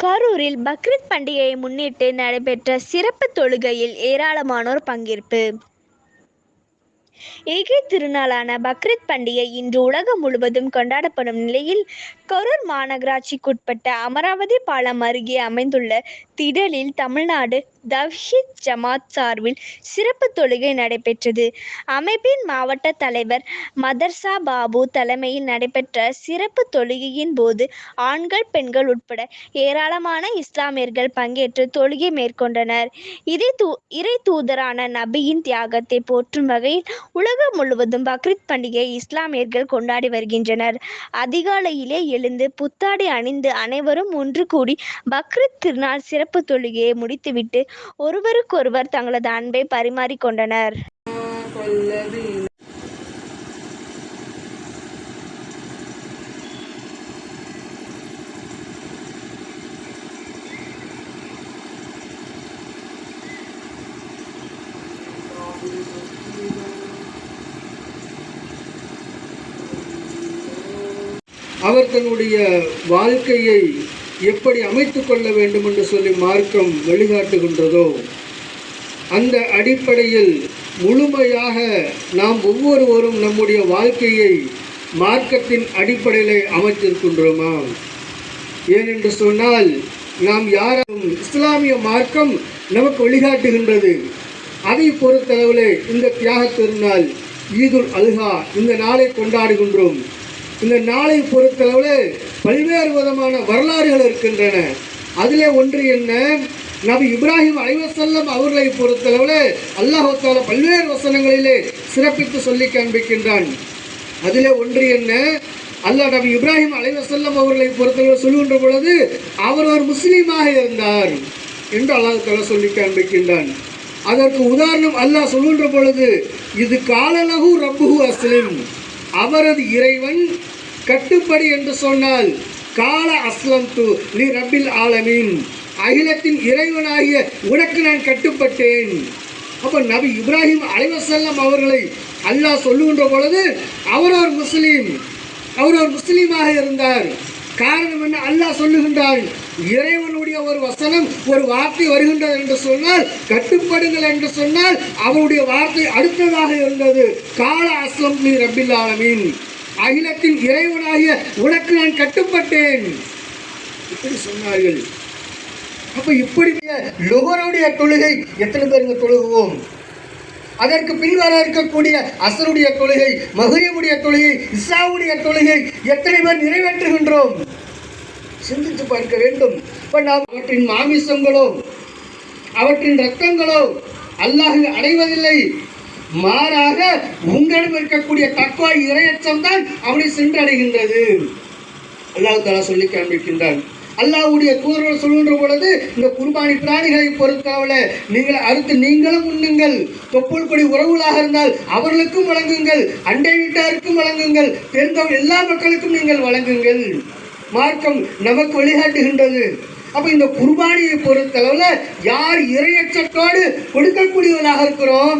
கரூரில் பக்ரீத் பண்டிகையை முன்னிட்டு நடைபெற்ற சிறப்பு தொழுகையில் ஏராளமானோர் பங்கேற்பு. ஏகே திருநாளான பக்ரீத் பண்டிகை இன்று உலகம் முழுவதும் கொண்டாடப்படும் நிலையில் கரூர் மாநகராட்சிக்குட்பட்ட அமராவதி பாலம் அருகே அமைந்துள்ள திடலில் தமிழ்நாடு தவ்ஹீத் ஜமாத் சார்பில் சிறப்பு தொழுகை நடைபெற்றது. அமைப்பின் மாவட்ட தலைவர் மதர்சா பாபு தலைமையில் நடைபெற்ற சிறப்பு தொழுகையின் போது ஆண்கள் பெண்கள் உட்பட ஏராளமான இஸ்லாமியர்கள் பங்கேற்று தொழுகை மேற்கொண்டனர். இதை தூ இறை தூதரான நபியின் தியாகத்தை போற்றும் வகையில் உலகம் முழுவதும் பக்ரீத் பண்டிகையை இஸ்லாமியர்கள் கொண்டாடி வருகின்றனர். அதிகாலையிலே எழுந்து புத்தாடை அணிந்து அனைவரும் ஒன்று கூடி பக்ரீத் திருநாள் சிறப்பு சிறப்பு தொழுகையை முடித்துவிட்டு ஒருவருக்கொருவர் தங்களது அன்பை பரிமாறிக்கொண்டனர். அவர் தன்னுடைய வாழ்க்கையை எப்படி அமைத்து கொள்ள வேண்டும் என்று சொல்லி மார்க்கம் வழிகாட்டுகின்றதோ அந்த அடிப்படையில் முழுமையாக நாம் ஒவ்வொருவரும் நம்முடைய வாழ்க்கையை மார்க்கத்தின் அடிப்படையிலே அமைத்திருக்கின்றோமா? ஏனென்று சொன்னால் நாம் யாரும் இஸ்லாமிய மார்க்கம் நமக்கு வழிகாட்டுகின்றது. அதை பொறுத்தளவிலே இந்த தியாக திருநாள் ஈதுல் அல்ஹா இந்த நாளை கொண்டாடுகின்றோம். இந்த நாளை பொறுத்தளவில் பல்வேறு விதமான வரலாறுகள் இருக்கின்றன. அதிலே ஒன்று என்ன? நபி இப்ராஹிம் அலைவசல்லம் அவர்களை பொறுத்தளவில் அல்லாஹு பல்வேறு வசனங்களிலே சிறப்பித்து சொல்லி காண்பிக்கின்றான். அதிலே ஒன்று என்ன? அல்லாஹ் நபி இப்ராஹிம் அலைவசல்லம் அவர்களை பொறுத்தளவில் சொல்லுகின்ற பொழுது அவர் ஒரு முஸ்லீமாக இருந்தார் என்று அல்லாஹ் சொல்லி காண்பிக்கின்றான். அதற்கு உதாரணம் அல்லாஹ் சொல்லுகின்ற பொழுது இது காலலகு ரப்புஹு அஸ்லிம். அவரது இறைவன் கட்டுப்படி என்று சொன்னால் கால அஸ்லம் து லி ரபில் ஆலமீன். அகிலத்தின் இறைவனாகிய உனக்கு நான் கட்டுப்பட்டேன். அப்போ நபி இப்ராஹிம் அலைவசல்லம் அவர்களை அல்லாஹ் சொல்லுகின்ற பொழுது அவர் ஒரு முஸ்லீம் அவர் ஒரு முஸ்லீமாக இருந்தார். காரணம் என்ன? அல்லாஹ் சொல்லுகின்றார் இறைவனுடைய ஒரு வசனம் ஒரு வார்த்தை வருகின்றது என்று சொன்னால் கட்டுப்படுங்கள் என்று சொன்னால் அவருடைய வார்த்தை அடுத்ததாக இருந்தது. கால அசம்பி நீ அகிலத்தின் இறைவனாகிய உனக்கு நான் கட்டுப்பட்டேன். இப்படி சொன்னார்கள். அப்ப இப்படி லுகருடைய தொழுகை எத்தனை பேருங்க தொழுகுவோம்? அதற்கு பின்வர இருக்கக்கூடிய அசருடைய தொழுகை மகிரியமுடைய தொழுகை இசாவுடைய தொழுகை எத்தனை பேர் நிறைவேற்றுகின்றோம்? சிந்தித்து பார்க்க வேண்டும். இப்போ நாம் அவற்றின் மாமிசங்களோ அவற்றின் ரத்தங்களோ அல்லாஹ் அடைவதில்லை. மாறாக உங்களிடம் இருக்கக்கூடிய தக்குவா இரையச்சம் தான் அவனை சென்றடைகின்றது. அல்லாஹு தாலா சொல்லி காண்பிக்கின்றான். அல்லாவுடைய தூதர்கள் சொல்கின்ற பொழுது இந்த குர்பானி பிராணிகளை பொறுத்தளவில் நீங்கள் அறுத்து நீங்களும் உண்ணுங்கள். தொப்புள் கொடி உறவுகளாக இருந்தால் அவர்களுக்கும் வழங்குங்கள். அண்டை வீட்டாருக்கும் வழங்குங்கள். தெரிந்தவர்கள் எல்லா மக்களுக்கும் நீங்கள் வழங்குங்கள். மார்க்கம் நமக்கு வழிகாட்டுகின்றது. அப்போ இந்த குர்பானியை பொறுத்தளவில் யார் இரையச்சத்தோடு கொடுக்கக்கூடியவர்களாக இருக்கிறோம்?